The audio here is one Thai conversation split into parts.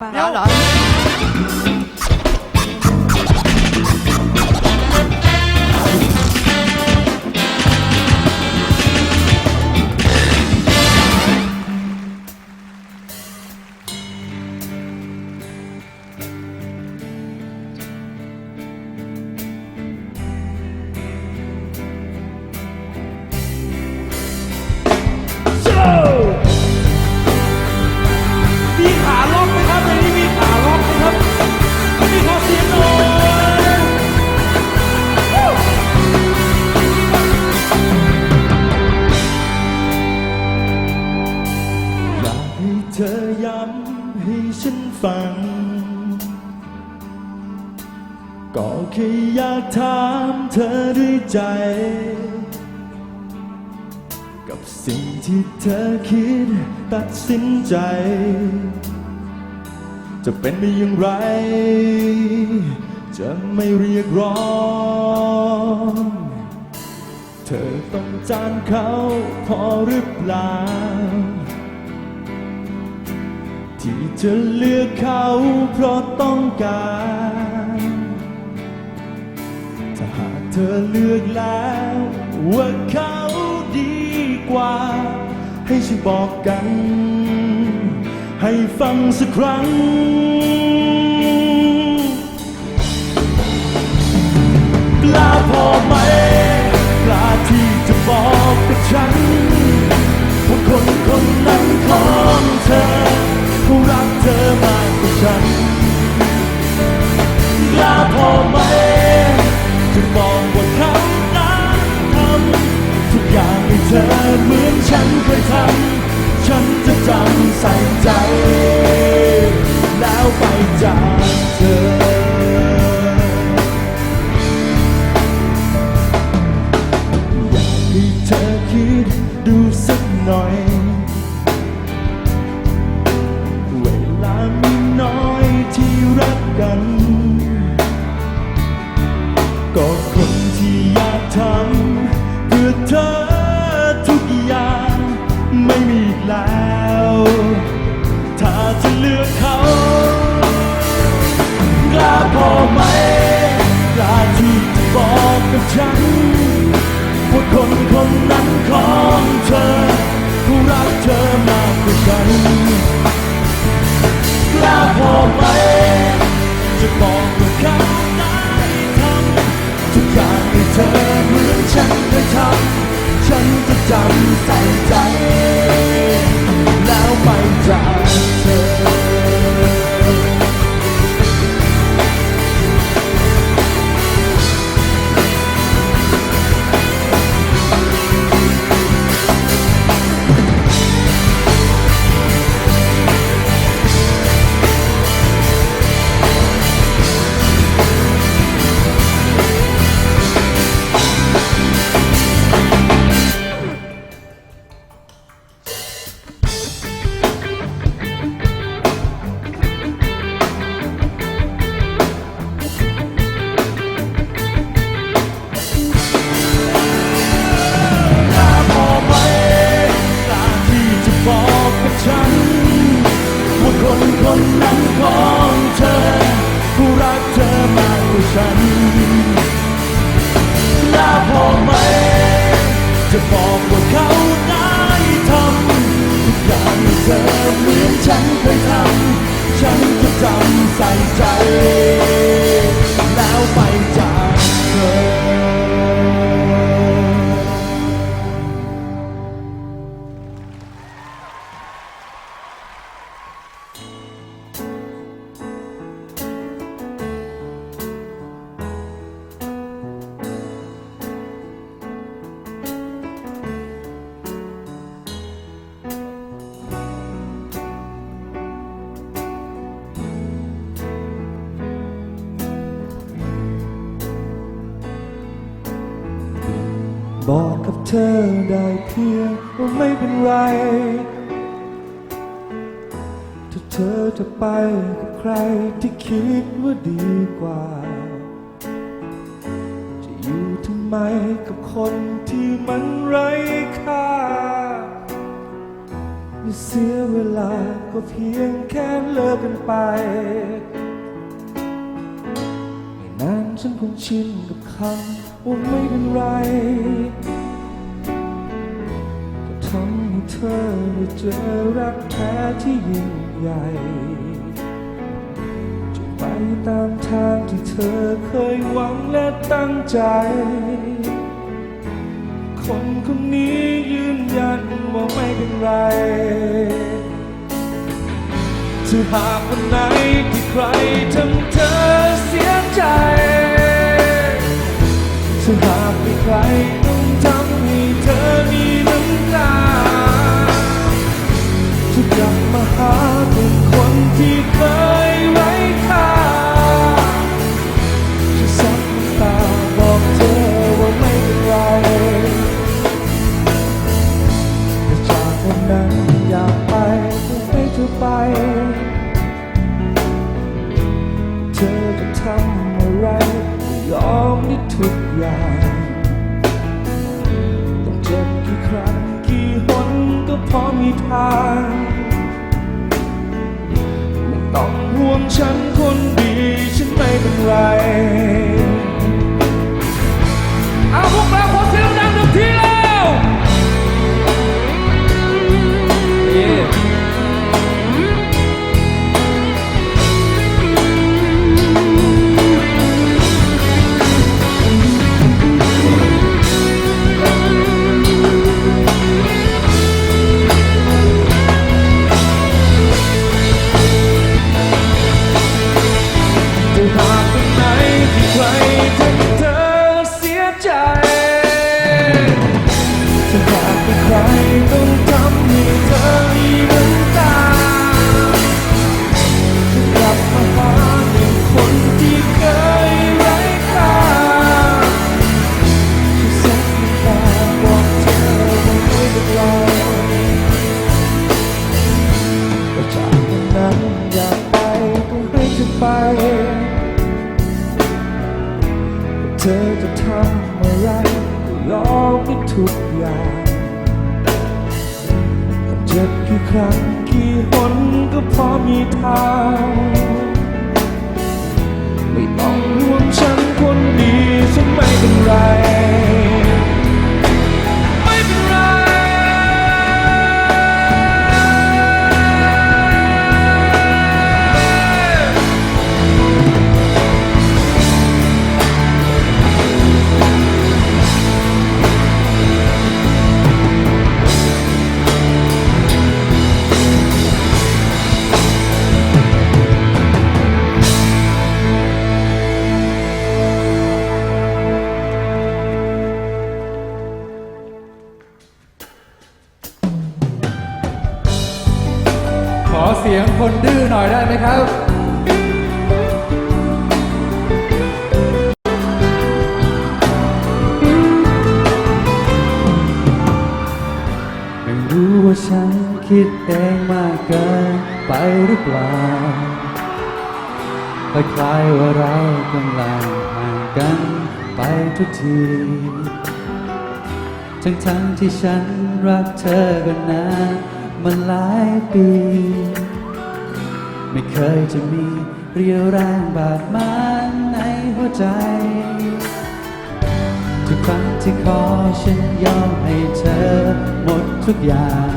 เฟัง ก็แค่อยากถามเธอด้วยใจ กับสิ่งที่เธอคิดตัดสินใจ จะเป็นไปอย่างไร จะไม่เรียกร้องเธอต้องจานเขาพอหรือเปล่า ที่จะเลือกเขาเพราะต้องการ ถ้าหากเธอเลือกแล้วว่าเขาดีกว่า ให้ช่วยบอกกัน ให้ฟังสักครั้ง กล้าพอไหม กล้าที่จะบอกกับฉันว่าคนคนนั้นของเธอ เขารักเธอมากกว่าฉันกล้าพอไหมจะบอกว่าเขานั้นทำทุกอย่างให้เธอเหมือนฉันเคยทำฉันจะจำใส่ใจ ได้เพียงว่าไม่เป็นไร ถ้าเธอจะไปกับใครที่คิดว่าดีกว่า จะอยู่ทำไมกับคนที่มันไร้ค่าเสียเวลาก็เพียงแค่เลิกกันไปไม่นานฉันคงชินกับคำว่าไม่เป็นไร เธอได้เจอรักแท้ที่ยิ่งใหญ่ จะไปตามทางที่เธอเคยหวังและตั้งใจ คนคนนี้ยืนยันว่าไม่เป็นไรถ้าหากวันไหนที่ใครทำเธอเสียใจถ้าหากมีใครต้อง จะกลับมาหาเป็นคนที่เคยไว้ค่าจะซับน้ำตาบอกเธอว่าไม่เป็นไรแต่จากวันนั้นอยากไปคงให้เธอไป เธอจะทำอะไรยอมได้ทุกอย่างต้องเจ็บกี่ครั้งกี่หนก็พอมีทาง ฉันคนดีฉันไม่เป็นไร อจะทำอะไรก็ยอมไปทุกอย่างต้องเจ็บกี่ครั้งกี่หนก็พอมีทางไม่ต้องห่วงฉันคนดีฉันไม่เป็นไร ครับไม่รู้ว่าฉันคิดเองมากเกินไปหรือเปล่าคล้ายๆว่าเรากำลังห่างกันไปทุกทีทั้งทั้งที่ฉันรักเธอกันนานมันหลายปี ไม่เคยจะมีเรียวแรงบาดหมางในหัวใจ ทุกครั้งที่ขอฉันยอมให้เธอหมดทุกอย่าง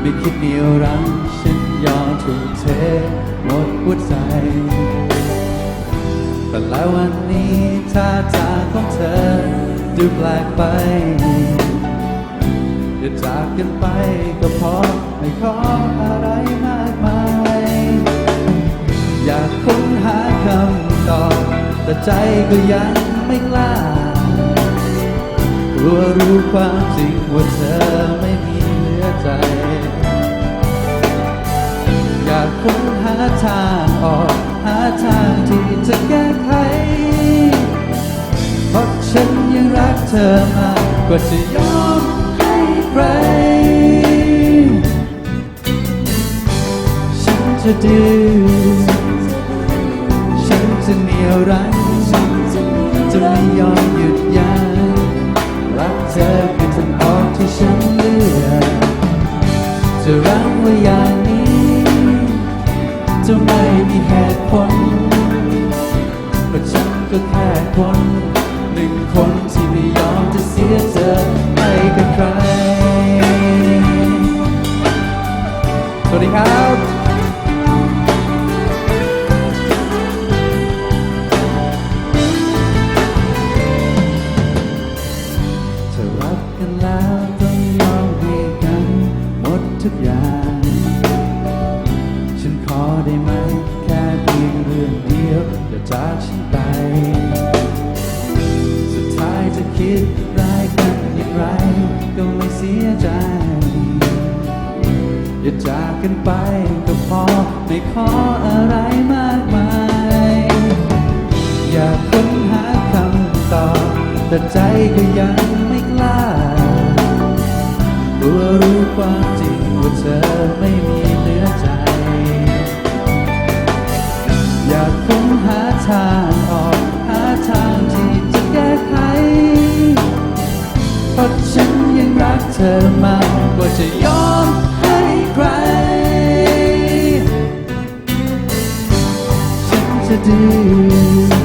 ไม่คิดเหนียวรั้งฉันยอมทุ่มเทหมดหัวใจ แต่แล้ววันนี้ท่าทางของเธอดูแปลกไป จะจากกันไปก็พราะไม่ขออะไรมากมาย อยากค้นหาคำตอบแต่ใจก็ยังไม่กล้ากลัวรู้ความจริงว่าเธอไม่มีเหลือใจ อยากค้นหาทางออกหาทางที่จะแก้ไขเพราะฉันยังรักเธอมากกว่าจะยอม ใคร ฉันจะดื้อฉันจะเหนียวรั้งจะไม่ยอมหยุดยั้งรักเธอคือทางออกที่ฉันเลือกจะรักว่าอย่างนี้ จะไม่มีเหตุผลเพราะฉันก็แค่คนหนึ่งคนที่ไม่ยอมจะเสียเธอให้กับใคร ครับถ้ารักกันแล้วต้องยอมให้กันหมดทุกอย่างฉันขอได้ไหมแค่เพียงเรื่องเดียวอย่าจากฉันไป สุดท้ายจะคิด จากกันไปก็พอไม่ขออะไรมากมาย อยากค้นหาคำตอบแต่ใจก็ยังไม่กล้ากลัวรู้ความจริงว่าเธอไม่มีเหลือใจ อยากค้นหาทางออก หาทางที่จะแก้ไขเพราะฉันยังรักเธอมากกว่าจะยอม ฉัน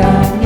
รั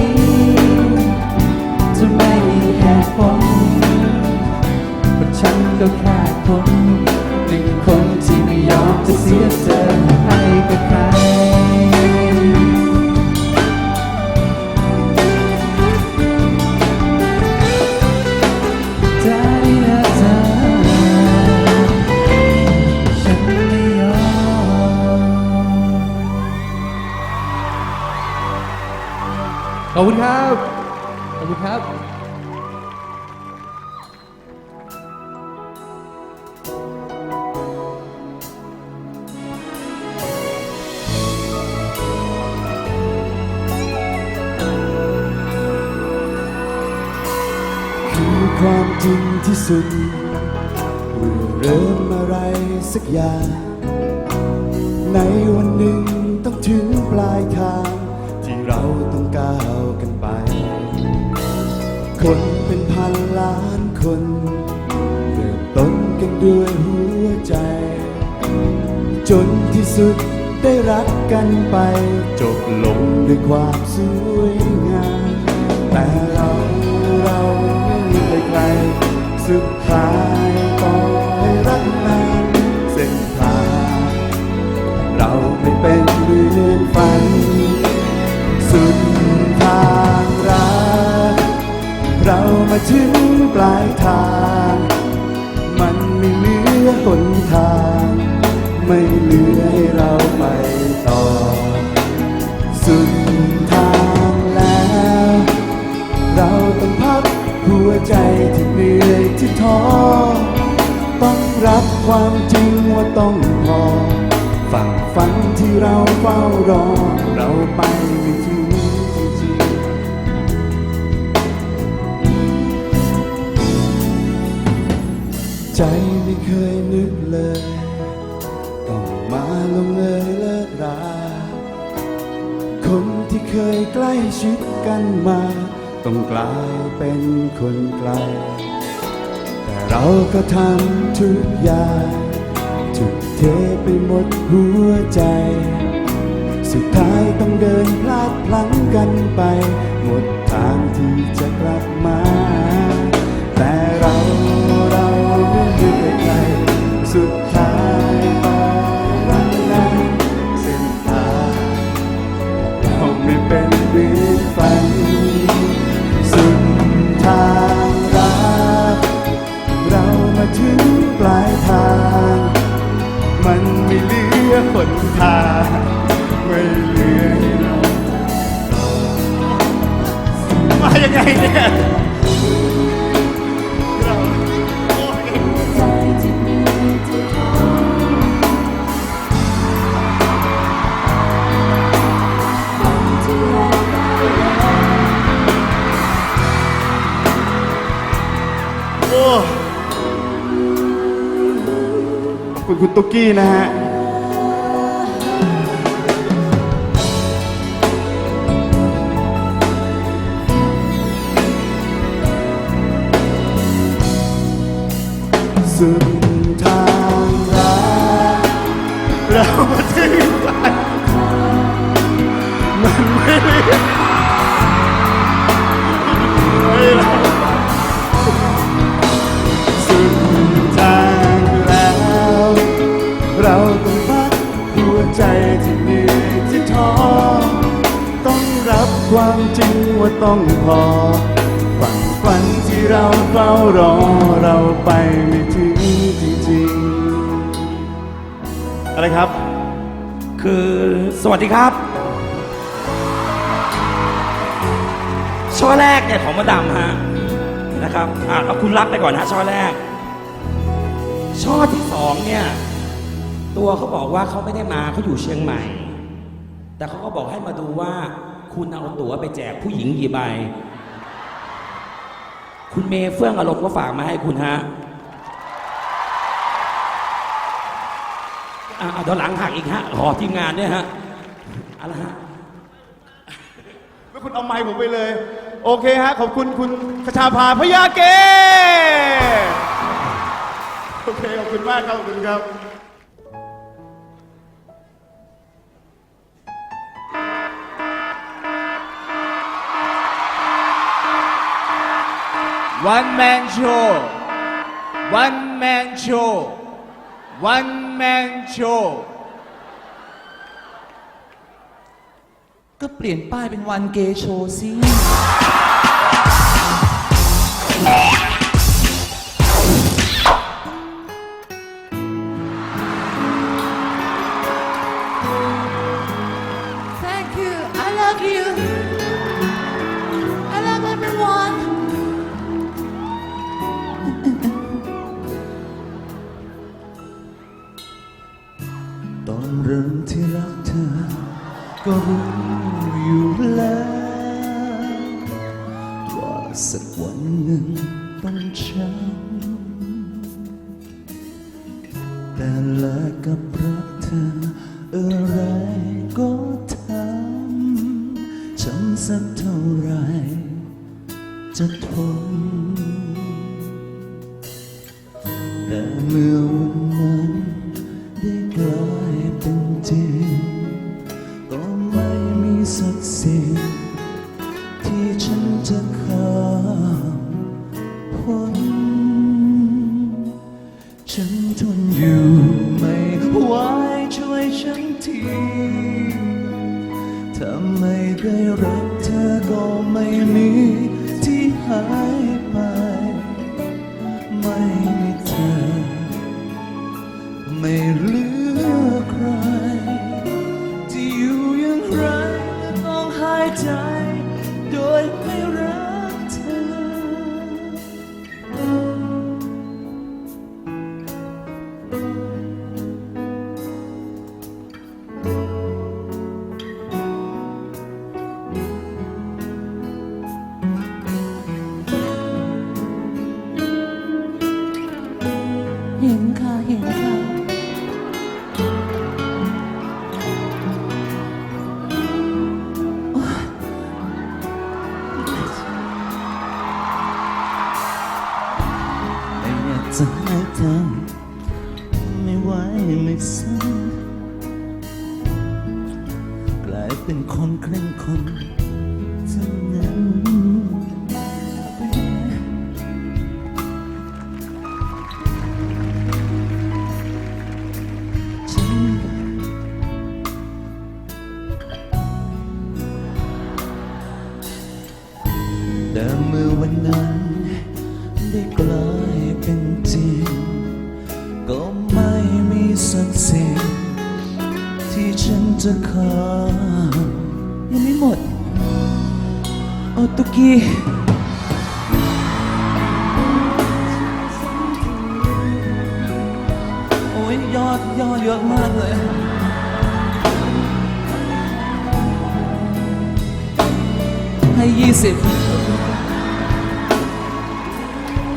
จริงที่สุดเมื่อเริ่มอะไรสักอย่าง ในวันหนึ่งต้องถึงปลายทาง ที่เราต้องก้าวกันไป คนเป็นพันล้านคนเริ่มต้นกันด้วยหัวใจ จนที่สุดได้รักกันไป จบลงด้วยความสวย สุดท้ายต้องให้รักนานเส้นทางเราไม่เป็นเหมือนฝัน สุดทางรักเรามาถึงปลายทาง มันไม่เหลือหนทาง ไม่เหลือให้เรา ท้อ ต้องรับความจริงว่าต้องพอ ฝั่งฝันที่เราเฝ้ารอ เราไปไม่ถึงจริงใจไม่เคยนึกเลย ต้องมาลงเอยเลิกราคนที่เคยใกล้ชิดกันมา ต้องกลายเป็นคนไกล เราก็ทำทุกอย่างทุกเทไปหมดหัวใจ สุดท้ายต้องเดินพลาดพลั้งกันไป หมดทางที่จะกลับมา คุณคุณตุ๊กกี้นะฮะ ความจริงว่าต้องพอ ฝันฝันที่เราเฝ้ารอเราไปไม่ถึงจริงๆ อะไรครับ คือสวัสดีครับ ช่อแรกเนี่ยของมาดามฮะนะครับอะเอาคุณรับไปก่อนนะช่อแรก ช่อที่สองเนี่ย ตัวเขาบอกว่าเขาไม่ได้มาเขาอยู่เชียงใหม่ แต่เขาก็บอกให้มาดูว่า คุณเอาตั๋วไปแจกผู้หญิงกี่ใบ คุณเมย์เฟื่องอารมณ์ก็ฝากมาให้คุณฮะอะเอาเดี๋ยวหลังหักอีกฮะขอทีมงานด้วยฮะอะไรฮะไม่คุณเอาไม้ผมไปเลย โอเคฮะ ขอบคุณคุณคชาภาพยาเก โอเค ขอบคุณมากครับ ขอบคุณครับ One man show One man show One man show ก็เปลี่ยนป้ายเป็นวันเกย์โชว์สิ สักเท่าไรจะทน ไม่ จะให้เธอไม่ไหวไม่ซึ้งกลายเป็นคนเคร่งคน ยังไม่หมด โอตุกีโอ้ยยอดยอดเยอะมากเลยให้ยี่สิบ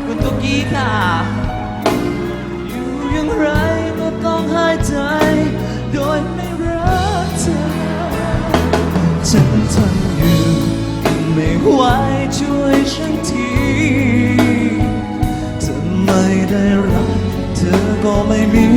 คุณตุกี้ค่ะอยู่อย่างไรก็ต้องหายใจ โดย ไว้ช่วยฉันทีจะไม่ได้รักเธอก็ไม่มี